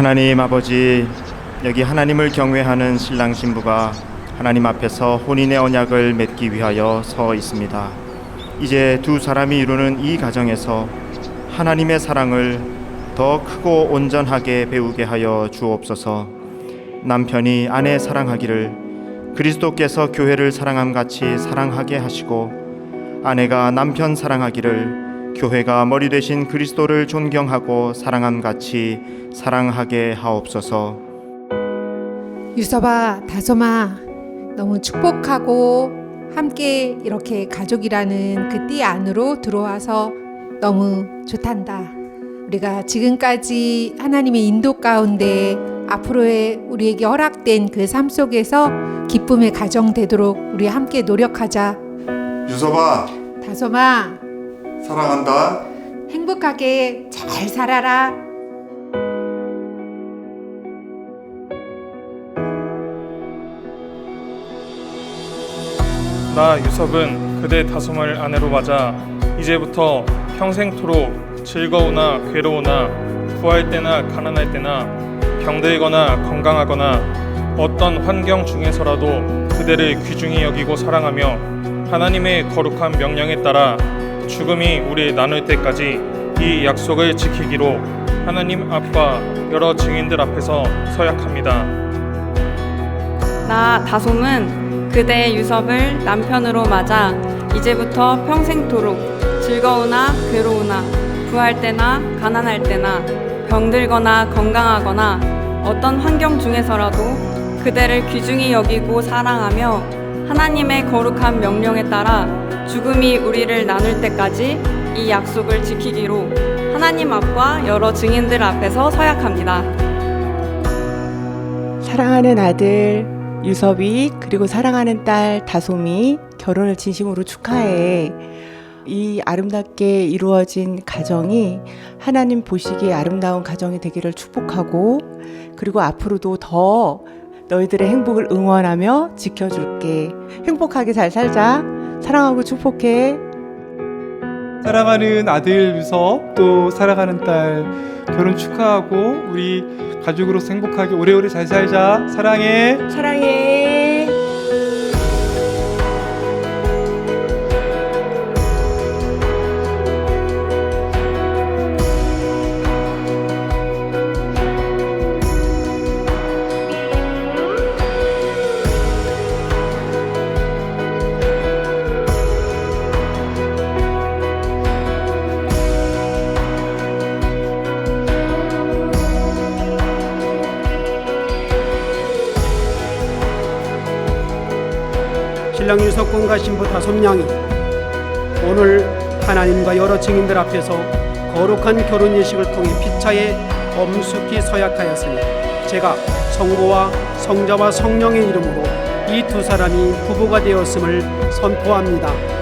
하나님 아버지 여기 하나님을 경외하는 신랑 신부가 하나님 앞에서 혼인의 언약을 맺기 위하여 서 있습니다. 이제 두 사람이 이루는 이 가정에서 하나님의 사랑을 더 크고 온전하게 배우게 하여 주옵소서. 남편이 아내 사랑하기를 그리스도께서 교회를 사랑함 같이 사랑하게 하시고 아내가 남편 사랑하기를 교회가 머리 되신 그리스도를 존경하고 사랑함 같이 사랑하게 하옵소서. 유서봐, 다솜아, 너무 축복하고 함께 이렇게 가족이라는 그 띠 안으로 들어와서 너무 좋단다. 우리가 지금까지 하나님의 인도 가운데 앞으로의 우리에게 허락된 그 삶 속에서 기쁨의 가정 되도록 우리 함께 노력하자. 유서봐 다솜아, 사랑한다. 행복하게 잘 살아라. 나 유섭은 그대 다솜을 아내로 맞아 이제부터 평생토록 즐거우나 괴로우나 구할 때나 가난할 때나 병들거나 건강하거나 어떤 환경 중에서라도 그대를 귀중히 여기고 사랑하며 하나님의 거룩한 명령에 따라 죽음이 우리 나눌 때까지 이 약속을 지키기로 하나님 앞과 여러 증인들 앞에서 서약합니다. 나 다솜은 그대의 유섭을 남편으로 맞아 이제부터 평생토록 즐거우나 괴로우나 구할 때나 가난할 때나 병들거나 건강하거나 어떤 환경 중에서라도 그대를 귀중히 여기고 사랑하며 하나님의 거룩한 명령에 따라 죽음이 우리를 나눌 때까지 이 약속을 지키기로 하나님 앞과 여러 증인들 앞에서 서약합니다. 사랑하는 아들 유섭이 그리고 사랑하는 딸 다솜이 결혼을 진심으로 축하해. 이 아름답게 이루어진 가정이 하나님 보시기에 아름다운 가정이 되기를 축복하고 그리고 앞으로도 더 너희들의 행복을 응원하며 지켜줄게. 행복하게 잘 살자. 사랑하고 축복해. 사랑하는 아들 유섭 또 사랑하는 딸 결혼 축하하고 우리 가족으로서 행복하게 오래오래 잘 살자 사랑해 사랑해. 신랑 유석군과 신부 다솜양이 오늘 하나님과 여러 증인들 앞에서 거룩한 결혼 예식을 통해 피차에 엄숙히 서약하였으니 제가 성부와 성자와 성령의 이름으로 이 두 사람이 부부가 되었음을 선포합니다.